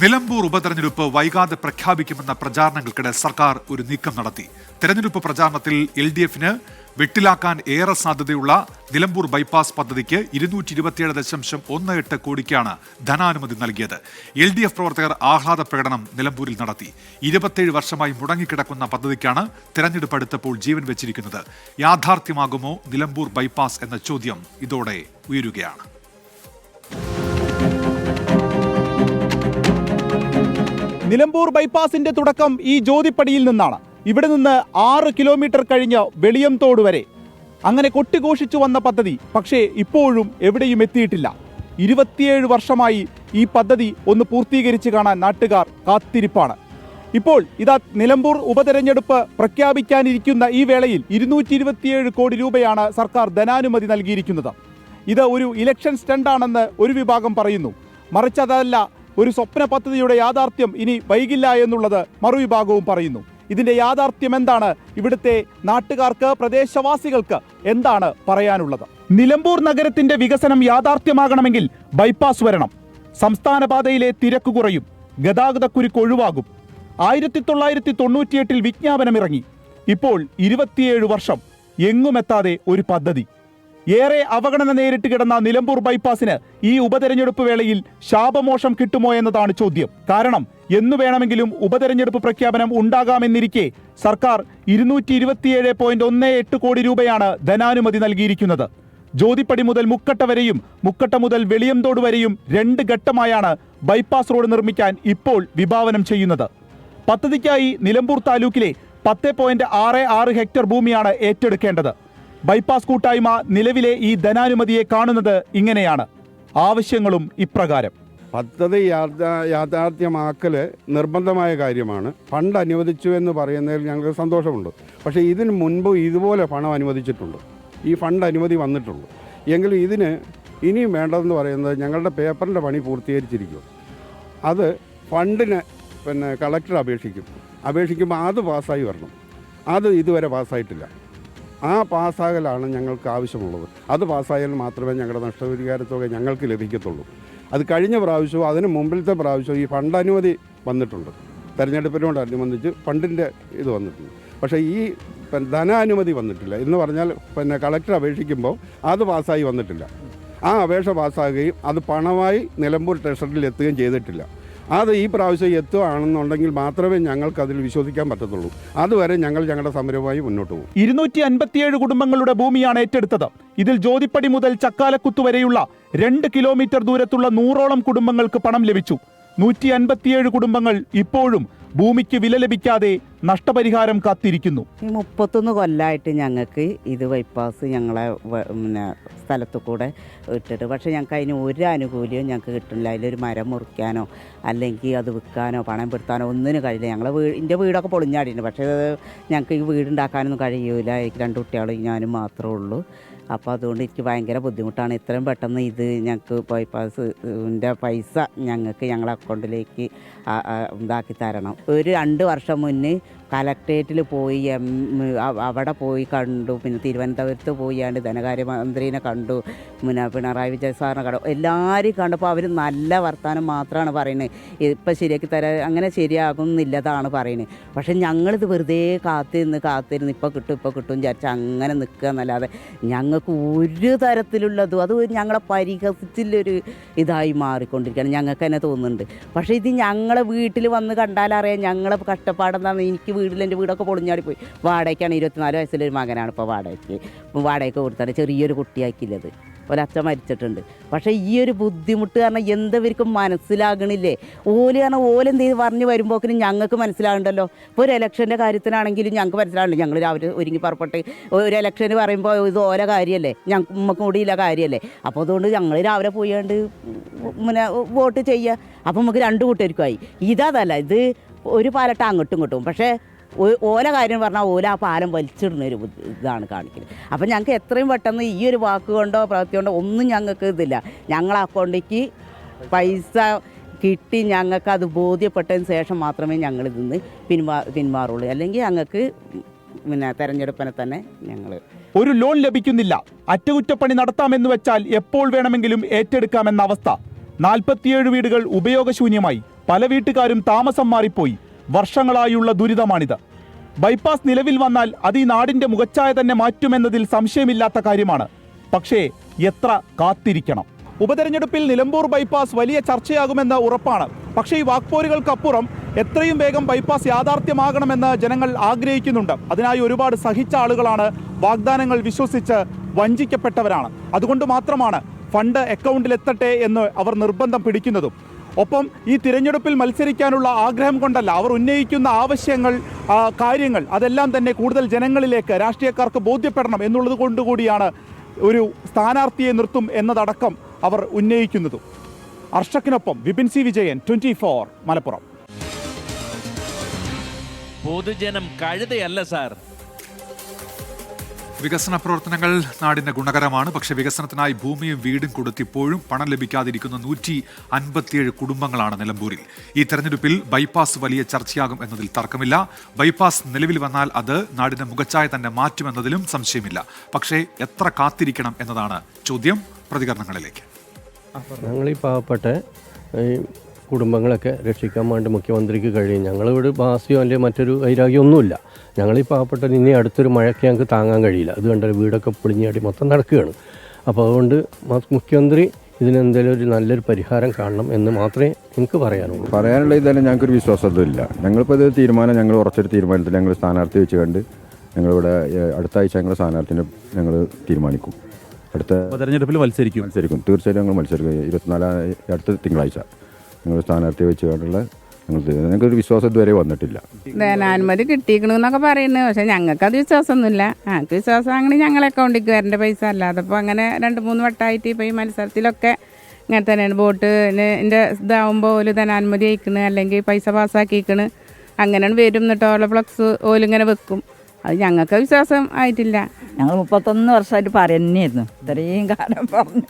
നിലമ്പൂർ ഉപതെരഞ്ഞെടുപ്പ് വൈകാതെ പ്രഖ്യാപിക്കുമെന്ന പ്രചാരണങ്ങൾക്കിടെ സർക്കാർ ഒരു നീക്കം നടത്തി. തെരഞ്ഞെടുപ്പ് പ്രചാരണത്തിൽ എൽ ഡി എഫിന് വെട്ടിലാക്കാൻ ഏറെ സാധ്യതയുള്ള നിലമ്പൂർ ബൈപ്പാസ് പദ്ധതിക്ക് ഇരുന്നൂറ്റി ഇരുപത്തിയേഴ് ദശാംശം ഒന്ന് എട്ട് കോടിക്കാണ് ധനാനുമതി നൽകിയത്. എൽ ഡി എഫ് പ്രവർത്തകർ ആഹ്ലാദ പ്രകടനം നിലമ്പൂരിൽ നടത്തി. ഇരുപത്തിയേഴ് വർഷമായി മുടങ്ങിക്കിടക്കുന്ന പദ്ധതിക്കാണ് തെരഞ്ഞെടുപ്പ് അടുത്തപ്പോൾ ജീവൻ വെച്ചിരിക്കുന്നത്. യാഥാർത്ഥ്യമാകുമോ നിലമ്പൂർ ബൈപ്പാസ് എന്ന ചോദ്യം ഇതോടെ ഉയരുകയാണ്. നിലമ്പൂർ ബൈപ്പാസിന്റെ തുടക്കം ഈ ജ്യോതിപ്പടിയിൽ നിന്നാണ്. ഇവിടെ നിന്ന് ആറ് കിലോമീറ്റർ കഴിഞ്ഞ് വെളിയംതോട് വരെ. അങ്ങനെ കൊട്ടിഘോഷിച്ചു വന്ന പദ്ധതി പക്ഷേ ഇപ്പോഴും എവിടെയും എത്തിയിട്ടില്ല. ഇരുപത്തിയേഴ് വർഷമായി ഈ പദ്ധതി ഒന്ന് പൂർത്തീകരിച്ച് കാണാൻ നാട്ടുകാർ കാത്തിരിപ്പാണ്. ഇപ്പോൾ ഇതാ നിലമ്പൂർ ഉപതെരഞ്ഞെടുപ്പ് പ്രഖ്യാപിക്കാനിരിക്കുന്ന ഈ വേളയിൽ ഇരുന്നൂറ്റി ഇരുപത്തിയേഴ് കോടി രൂപയാണ് സർക്കാർ ധനാനുമതി നൽകിയിരിക്കുന്നത്. ഇത് ഒരു ഇലക്ഷൻ സ്റ്റണ്ടാണെന്ന് ഒരു വിഭാഗം പറയുന്നു. മറിച്ച് അതല്ല ഒരു സ്വപ്ന പദ്ധതിയുടെ യാഥാർത്ഥ്യം ഇനി വൈകില്ല എന്നുള്ളത് മറുവിഭാഗവും പറയുന്നു. ഇതിന്റെ യാഥാർത്ഥ്യം എന്താണ്? ഇവിടുത്തെ നാട്ടുകാർക്ക് പ്രദേശവാസികൾക്ക് എന്താണ് പറയാനുള്ളത്? നിലമ്പൂർ നഗരത്തിന്റെ വികസനം യാഥാർത്ഥ്യമാകണമെങ്കിൽ ബൈപ്പാസ് വരണം. സംസ്ഥാന പാതയിലെ തിരക്ക് കുറയും. ഗതാഗതക്കുരുക്ക് ഒഴിവാകും. ആയിരത്തി തൊള്ളായിരത്തി തൊണ്ണൂറ്റിയെട്ടിൽ വിജ്ഞാപനമിറങ്ങി. ഇപ്പോൾ ഇരുപത്തിയേഴ് വർഷം എങ്ങുമെത്താതെ ഒരു പദ്ധതി. ഏറെ അവഗണന നേരിട്ട് കിടന്ന നിലമ്പൂർ ബൈപ്പാസിന് ഈ ഉപതെരഞ്ഞെടുപ്പ് വേളയിൽ ശാപമോഷം കിട്ടുമോ എന്നതാണ് ചോദ്യം. കാരണം എന്നു വേണമെങ്കിലും ഉപതെരഞ്ഞെടുപ്പ് പ്രഖ്യാപനം ഉണ്ടാകാമെന്നിരിക്കെ സർക്കാർ ഇരുന്നൂറ്റി ഇരുപത്തിയേഴ് പോയിന്റ് ഒന്ന് എട്ട് കോടി രൂപയാണ് ധനാനുമതി നൽകിയിരിക്കുന്നത്. ജ്യോതിപ്പടി മുതൽ മുക്കട്ട വരെയും മുക്കട്ട മുതൽ വെളിയംതോട് വരെയും രണ്ട് ഘട്ടമായാണ് ബൈപ്പാസ് റോഡ് നിർമ്മിക്കാൻ ഇപ്പോൾ വിഭാവനം ചെയ്യുന്നത്. പദ്ധതിക്കായി നിലമ്പൂർ താലൂക്കിലെ പത്ത് പോയിന്റ് ആറ് ആറ് ഹെക്ടർ ഭൂമിയാണ് ഏറ്റെടുക്കേണ്ടത്. ബൈപ്പാസ് കൂട്ടായ്മ നിലവിലെ ഈ ധനാനുമതിയെ കാണുന്നത് ഇങ്ങനെയാണ്. ആവശ്യങ്ങളും ഇപ്രകാരം. പദ്ധതി യാഥാ- യാഥാർത്ഥ്യമാക്കൽ നിർബന്ധമായ കാര്യമാണ്. ഫണ്ട് അനുവദിച്ചു എന്ന് പറയുന്നതിൽ ഞങ്ങൾക്ക് സന്തോഷമുണ്ട്. പക്ഷേ ഇതിന് മുൻപ് ഇതുപോലെ പണം അനുവദിച്ചിട്ടുണ്ട്. ഈ ഫണ്ട് അനുമതി വന്നിട്ടുള്ളൂ എങ്കിലും ഇതിന് ഇനിയും വേണ്ടതെന്ന് പറയുന്നത് ഞങ്ങളുടെ പേപ്പറിന്റെ പണി പൂർത്തീകരിച്ചിരിക്കും. അത് ഫണ്ടിന് പിന്നെ കളക്ടർ അപേക്ഷിക്കും. അപേക്ഷിക്കുമ്പോൾ അത് പാസ്സായി വരണം. അത് ഇതുവരെ പാസ്സായിട്ടില്ല. ആ പാസ്സാകലാണ് ഞങ്ങൾക്ക് ആവശ്യമുള്ളത്. അത് പാസ്സായാൽ മാത്രമേ ഞങ്ങളുടെ നഷ്ടപരിഹാരത്തുക ഞങ്ങൾക്ക് ലഭിക്കത്തുള്ളൂ. അത് കഴിഞ്ഞ പ്രാവശ്യവും അതിന് മുമ്പിലത്തെ പ്രാവശ്യവും ഈ ഫണ്ട് അനുമതി വന്നിട്ടുണ്ട്. തെരഞ്ഞെടുപ്പിനോടനുബന്ധിച്ച് ഫണ്ടിന്റെ ഇത് വന്നിട്ടുണ്ട്. പക്ഷേ ഈ ധനാനുമതി വന്നിട്ടില്ല. എന്ന് പറഞ്ഞാൽ പിന്നെ കളക്ടർ അപേക്ഷിക്കുമ്പോൾ അത് പാസ്സായി വന്നിട്ടില്ല. ആ അപേക്ഷ പാസ്സാകുകയും അത് പണമായി നിലമ്പൂർ ട്രഷറിയിൽ എത്തുകയും ചെയ്തിട്ടില്ല. അത് ഈ പ്രാവശ്യം എത്തുകയാണെന്നുണ്ടെങ്കിൽ മാത്രമേ ഞങ്ങൾക്ക് അതിൽ വിശ്വസിക്കാൻ പറ്റത്തുള്ളൂ. അതുവരെ ഞങ്ങൾ ഞങ്ങളുടെ സമരവുമായി മുന്നോട്ട് പോകും. ഇരുന്നൂറ്റി അൻപത്തിയേഴ് കുടുംബങ്ങളുടെ ഭൂമിയാണ് ഏറ്റെടുത്തത്. ഇതിൽ ജ്യോതിപ്പടി മുതൽ ചക്കാലക്കുത്ത് വരെയുള്ള രണ്ട് കിലോമീറ്റർ ദൂരത്തുള്ള നൂറോളം കുടുംബങ്ങൾക്ക് പണം ലഭിച്ചു. നൂറ്റി അൻപത്തിയേഴ് കുടുംബങ്ങൾ ഇപ്പോഴും ഭൂമിക്ക് വില ലഭിക്കാതെ നഷ്ടപരിഹാരം കാത്തിരിക്കുന്നു. മുപ്പത്തൊന്ന് കൊല്ലമായിട്ട് ഞങ്ങൾക്ക് ഇത് ബൈപ്പാസ് ഞങ്ങളെ പിന്നെ സ്ഥലത്ത് കൂടെ ഇട്ടിട്ട് പക്ഷേ ഞങ്ങൾക്ക് അതിന് ഒരു ആനുകൂല്യവും ഞങ്ങൾക്ക് കിട്ടില്ല അതിലൊരു മരം മുറിക്കാനോ അല്ലെങ്കിൽ അത് വിൽക്കാനോ പണം പെടുത്താനോ ഒന്നിനും കഴിയില്ല. ഞങ്ങളെ വീട് എന്റെ വീടൊക്കെ പൊളിഞ്ഞാടിയിട്ടുണ്ട്. പക്ഷേ ഞങ്ങൾക്ക് ഈ വീടുണ്ടാക്കാനൊന്നും കഴിയൂല. എനിക്ക് രണ്ട് കുട്ടികളും ഞാനും മാത്രമേ ഉള്ളൂ. അപ്പോൾ അതുകൊണ്ട് എനിക്ക് ഭയങ്കര ബുദ്ധിമുട്ടാണ്. ഇത്രയും പെട്ടെന്ന് ഇത് ഞങ്ങൾക്ക് ബൈപ്പാസിന്റെ പൈസ ഞങ്ങൾക്ക് ഞങ്ങളുടെ അക്കൗണ്ടിലേക്ക് ഇതാക്കി തരണം. ഒരു രണ്ട് വർഷം മുന്നേ കലക്ട്രേറ്റിൽ പോയി അവിടെ പോയി കണ്ടു. പിന്നെ തിരുവനന്തപുരത്ത് പോയാണ്ട് ധനകാര്യമന്ത്രിനെ കണ്ടു. പിന്നെ പിണറായി വിജയൻ സാറിനെ കണ്ടു. എല്ലാവരും കണ്ടപ്പോൾ അവർ നല്ല വർത്തമാനം മാത്രമാണ് പറയുന്നത് ഇപ്പം ശരിയാക്കി തരാൻ അങ്ങനെ ശരിയാകുന്നില്ലതാണ് പറയുന്നത് പക്ഷേ ഞങ്ങളിത് വെറുതെ കാത്തിരുന്ന് കാത്തിരുന്ന് ഇപ്പോൾ കിട്ടും ഇപ്പോൾ കിട്ടും വിചാരിച്ച് അങ്ങനെ നിൽക്കുക എന്നല്ലാതെ ഞങ്ങൾക്ക് ഒരു തരത്തിലുള്ളതും അത് ഞങ്ങളെ പരിഹസിച്ചില്ലൊരു ഇതായി മാറിക്കൊണ്ടിരിക്കുകയാണ്. ഞങ്ങൾക്ക് തന്നെ തോന്നുന്നുണ്ട്. പക്ഷേ ഇത് ഞങ്ങളെ വീട്ടിൽ വന്ന് കണ്ടാലറിയാം ഞങ്ങളെ കഷ്ടപ്പാടെന്താണെന്ന് എനിക്ക് വീട്ടിൽ എന്റെ വീടൊക്കെ പൊളിഞ്ഞാടി പോയി വാടകയ്ക്കാണ് ഇരുപത്തിനാല് വയസ്സിലൊരു മകനാണ് ഇപ്പോൾ വാടകയ്ക്ക് വാടകയ്ക്ക് കൊടുത്താണ് ചെറിയൊരു കുട്ടിയാക്കില്ലത് ഒരച്ഛൻ മരിച്ചിട്ടുണ്ട് പക്ഷേ ഈ ഒരു ബുദ്ധിമുട്ട് കാരണം എന്തവർക്കും മനസ്സിലാകണില്ലേ ഓൽ കാരണം ഓലെന്ത് ചെയ്ത് പറഞ്ഞു വരുമ്പോക്കിനും ഞങ്ങൾക്ക് മനസ്സിലാകണ്ടല്ലോ ഇപ്പോൾ ഒരു ഇലക്ഷന്റെ കാര്യത്തിനാണെങ്കിലും ഞങ്ങൾക്ക് മനസ്സിലാകണ്ടല്ലോ ഞങ്ങൾ രാവിലെ ഒരുങ്ങി പുറപ്പെട്ട് ഒരു ഇലക്ഷന് പറയുമ്പോൾ ഇത് ഓരോ കാര്യമല്ലേ ഞങ്ങൾക്ക് നമുക്ക് കൂടിയില്ല കാര്യമല്ലേ അപ്പോൾ അതുകൊണ്ട് ഞങ്ങൾ രാവിലെ പോയാണ്ട് പിന്നെ വോട്ട് ചെയ്യുക അപ്പോൾ നമുക്ക് രണ്ട് കൂട്ടർക്കുമായി ഇതതല്ല ഇത് ഒരു പാലട്ട അങ്ങോട്ടും ഇങ്ങോട്ടും. പക്ഷേ ഓല കാര്യം പറഞ്ഞാൽ ഓല ആ പാലം വലിച്ചിടുന്ന ഒരു ഇതാണ് കാണിക്കുന്നത് അപ്പം ഞങ്ങൾക്ക് എത്രയും പെട്ടെന്ന് ഈ ഒരു വാക്ക് കൊണ്ടോ പ്രവൃത്തി കൊണ്ടോ ഒന്നും ഞങ്ങൾക്ക് ഇതില്ല. ഞങ്ങളെ അക്കൗണ്ടിലേക്ക് പൈസ കിട്ടി ഞങ്ങൾക്ക് അത് ബോധ്യപ്പെട്ടതിന് ശേഷം മാത്രമേ ഞങ്ങൾ ഇതിന്ന് പിന്മാ പിന്മാറുള്ളൂ അല്ലെങ്കിൽ ഞങ്ങൾക്ക് പിന്നെ തെരഞ്ഞെടുപ്പിനെ തന്നെ ഞങ്ങൾ ഒരു ലോൺ ലഭിക്കുന്നില്ല. അറ്റകുറ്റപ്പണി നടത്താമെന്ന് വെച്ചാൽ എപ്പോൾ വേണമെങ്കിലും ഏറ്റെടുക്കാമെന്ന അവസ്ഥ. നാൽപ്പത്തിയേഴ് വീടുകൾ ഉപയോഗശൂന്യമായി. പല വീട്ടുകാരും താമസം മാറിപ്പോയി. വർഷങ്ങളായുള്ള ദുരിതമാണിത്. ബൈപ്പാസ് നിലവിൽ വന്നാൽ അത് ഈ നാടിന്റെ മുഖച്ഛായ തന്നെ മാറ്റുമെന്നതിൽ സംശയമില്ലാത്ത കാര്യമാണ്. പക്ഷേ എത്ര കാത്തിരിക്കണം. ഉപതെരഞ്ഞെടുപ്പിൽ നിലമ്പൂർ ബൈപ്പാസ് വലിയ ചർച്ചയാകുമെന്ന് ഉറപ്പാണ്. പക്ഷേ ഈ വാക്പോരുകൾക്കപ്പുറം എത്രയും വേഗം ബൈപ്പാസ് യാഥാർത്ഥ്യമാകണമെന്ന് ജനങ്ങൾ ആഗ്രഹിക്കുന്നുണ്ട്. അതിനായി ഒരുപാട് സഹിച്ച ആളുകളാണ് വാഗ്ദാനങ്ങൾ വിശ്വസിച്ച് വഞ്ചിക്കപ്പെട്ടവരാണ്. അതുകൊണ്ട് മാത്രമാണ് ഫണ്ട് അക്കൗണ്ടിലെത്തട്ടെ എന്ന് അവർ നിർബന്ധം പിടിക്കുന്നതും. ഒപ്പം ഈ തിരഞ്ഞെടുപ്പിൽ മത്സരിക്കാനുള്ള ആഗ്രഹം കൊണ്ടല്ല അവർ ഉന്നയിക്കുന്ന ആവശ്യങ്ങൾ കാര്യങ്ങൾ അതെല്ലാം തന്നെ കൂടുതൽ ജനങ്ങളിലേക്ക് രാഷ്ട്രീയക്കാർക്ക് ബോധ്യപ്പെടണം എന്നുള്ളത് കൊണ്ടുകൂടിയാണ് ഒരു സ്ഥാനാർത്ഥിയെ നിർത്തും എന്നതടക്കം അവർ ഉന്നയിക്കുന്നതും. അർഷക്കിനൊപ്പം Vipin C Vijayan twenty four Malappuram. പൊതുജനം കഴുതയല്ല സാർ. വികസന പ്രവർത്തനങ്ങൾ നാടിന് ഗുണകരമാണ്. പക്ഷേ വികസനത്തിനായി ഭൂമിയും വീടും കൊടുത്തിപ്പോഴും പണം ലഭിക്കാതിരിക്കുന്ന നൂറ്റി അൻപത്തിയേഴ് കുടുംബങ്ങളാണ് നിലമ്പൂരിൽ. ഈ തെരഞ്ഞെടുപ്പിൽ ബൈപ്പാസ് വലിയ ചർച്ചയാകും എന്നതിൽ തർക്കമില്ല. ബൈപ്പാസ് നിലവിൽ വന്നാൽ അത് നാടിന്റെ മുഖച്ഛായ തന്നെ മാറ്റുമെന്നതിലും സംശയമില്ല. പക്ഷേ എത്ര കാത്തിരിക്കണം എന്നതാണ് ചോദ്യം പ്രതികരണങ്ങളിലേക്ക്. ഞങ്ങൾ ഈ പാവപ്പെട്ട കുടുംബങ്ങളൊക്കെ രക്ഷിക്കാൻ വേണ്ടി മുഖ്യമന്ത്രിക്ക് കഴിയും. ഞങ്ങളിവിടെ ബാസിയോ അല്ലെങ്കിൽ മറ്റൊരു വൈരാഗ്യം ഒന്നുമില്ല ഞങ്ങൾ ഈ പാവപ്പെട്ട ഇനി അടുത്തൊരു മഴയ്ക്ക് ഞങ്ങൾക്ക് താങ്ങാൻ കഴിയില്ല. അത് കണ്ടൊരു വീടൊക്കെ പൊളിഞ്ഞാടി മൊത്തം നടക്കുകയാണ്. അപ്പോൾ അതുകൊണ്ട് മുഖ്യമന്ത്രി ഇതിനെന്തെങ്കിലും ഒരു നല്ലൊരു പരിഹാരം കാണണം എന്ന് മാത്രമേ എനിക്ക് പറയാനുള്ളൂ. പറയാനുള്ള ഇതെല്ലാം ഞങ്ങൾക്കൊരു വിശ്വാസമില്ല. ഞങ്ങളിപ്പോൾ ഇത് തീരുമാനം ഞങ്ങൾ ഉറച്ചൊരു തീരുമാനത്തിൽ ഞങ്ങൾ സ്ഥാനാർത്ഥി വെച്ച് കണ്ട് ഞങ്ങളിവിടെ അടുത്ത ആഴ്ച ഞങ്ങൾ സ്ഥാനാർത്ഥിനെ ഞങ്ങൾ തീരുമാനിക്കും. അടുത്ത തെരഞ്ഞെടുപ്പിൽ മത്സരിക്കും. മത്സരിക്കും. തീർച്ചയായിട്ടും ഞങ്ങൾ മത്സരിക്കും. ഇരുപത്തിനാലാം അടുത്ത തിങ്കളാഴ്ച. ഞങ്ങൾ സ്ഥാനാർത്ഥി വെച്ച് കണ്ടുള്ള ഞങ്ങൾ. ഞങ്ങൾക്കൊരു വിശ്വാസം ഇതുവരെ വന്നിട്ടില്ല. ധനാനുമതി കിട്ടിക്കണെന്നൊക്കെ പറയുന്നു. പക്ഷെ ഞങ്ങൾക്ക് അത് വിശ്വാസമൊന്നുമില്ല. ഞങ്ങൾക്ക് വിശ്വാസം അങ്ങനെ ഞങ്ങളെ അക്കൗണ്ടിലേക്ക് വരേണ്ട പൈസ അല്ലാതെ ഇപ്പോൾ അങ്ങനെ രണ്ട് മൂന്ന് വട്ടമായിട്ട് ഇപ്പോൾ ഈ മത്സരത്തിലൊക്കെ ഇങ്ങനെ തന്നെയാണ് ബോട്ട് എന്റെ ഇതാവുമ്പോൾ ഓൽ ധനാനുമതി അയക്കണ് അല്ലെങ്കിൽ പൈസ പാസ്സാക്കിക്കണ് അങ്ങനെയാണ് വരും എന്നിട്ട്. ഓല ഫ്ലക്സ് ഓലിങ്ങനെ വെക്കും. അത് ഞങ്ങൾക്ക് വിശ്വാസം ആയിട്ടില്ല. ഞങ്ങൾ മുപ്പത്തൊന്ന് വർഷമായിട്ട് പറയുന്നതായിരുന്നു ഇത്രയും കാലം പറഞ്ഞു.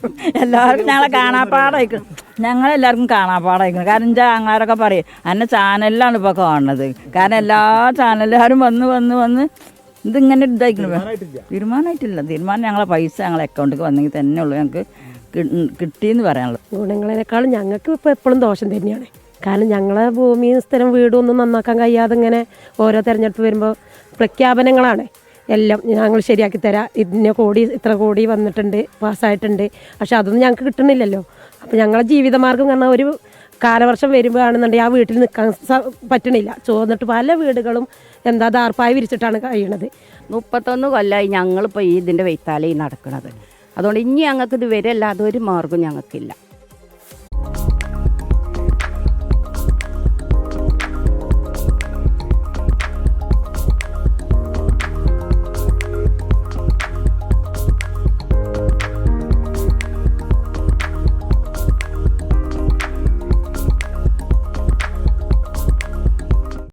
എല്ലാവർക്കും ഞങ്ങളെ കാണാപ്പാടായിക്കണം ഞങ്ങളെല്ലാവർക്കും കാണാപ്പാടായിക്കണം കാരണം എന്റെ അങ്ങാരൊക്കെ പറയും എന്നെ ചാനലിലാണ് ഇപ്പോൾ കാണുന്നത്. കാരണം എല്ലാ ചാനലുകാരും വന്ന് വന്ന് വന്ന് ഇതിങ്ങനെ ഇതായിരിക്കണം തീരുമാനമായിട്ടില്ല. തീരുമാനം ഞങ്ങളെ പൈസ ഞങ്ങളെ അക്കൗണ്ടിൽ വന്നെങ്കിൽ തന്നെ ഉള്ളൂ ഞങ്ങൾക്ക് കിട്ടിയെന്ന് പറയാനുള്ളത്. ഗുണങ്ങളെക്കാളും ഞങ്ങൾക്ക് ഇപ്പോൾ എപ്പോഴും ദോഷം തന്നെയാണ്. കാരണം ഞങ്ങളെ ഭൂമിയും സ്ഥലം വീടും ഒന്നും നന്നാക്കാൻ കഴിയാതെ ഇങ്ങനെ ഓരോ തെരഞ്ഞെടുപ്പ് വരുമ്പോൾ പ്രഖ്യാപനങ്ങളാണ്. എല്ലാം ഞങ്ങൾ ശരിയാക്കി തരാം. ഇതിന് കോടി ഇത്ര കോടി വന്നിട്ടുണ്ട് പാസ്സായിട്ടുണ്ട്. പക്ഷെ അതൊന്നും ഞങ്ങൾക്ക് കിട്ടുന്നില്ലല്ലോ. അപ്പോൾ ഞങ്ങളെ ജീവിതമാർഗം കാരണം ഒരു കാലവർഷം വരുമ്പോഴാണെന്നുണ്ടെങ്കിൽ ആ വീട്ടിൽ നിൽക്കാൻ പറ്റണില്ല. ചോന്നിട്ട് പല വീടുകളും എന്താ ദാർപ്പായി വിരിച്ചിട്ടാണ് കഴിയണത്. മുപ്പത്തൊന്ന് കൊല്ലമായി ഞങ്ങളിപ്പോൾ ഈ ഇതിന്റെ വെയ്ത്താലേ നടക്കുന്നത് അതുകൊണ്ട് ഇനി ഞങ്ങൾക്ക് ഇത് വരെ അല്ലാതെ ഒരു മാർഗം ഞങ്ങൾക്കില്ല.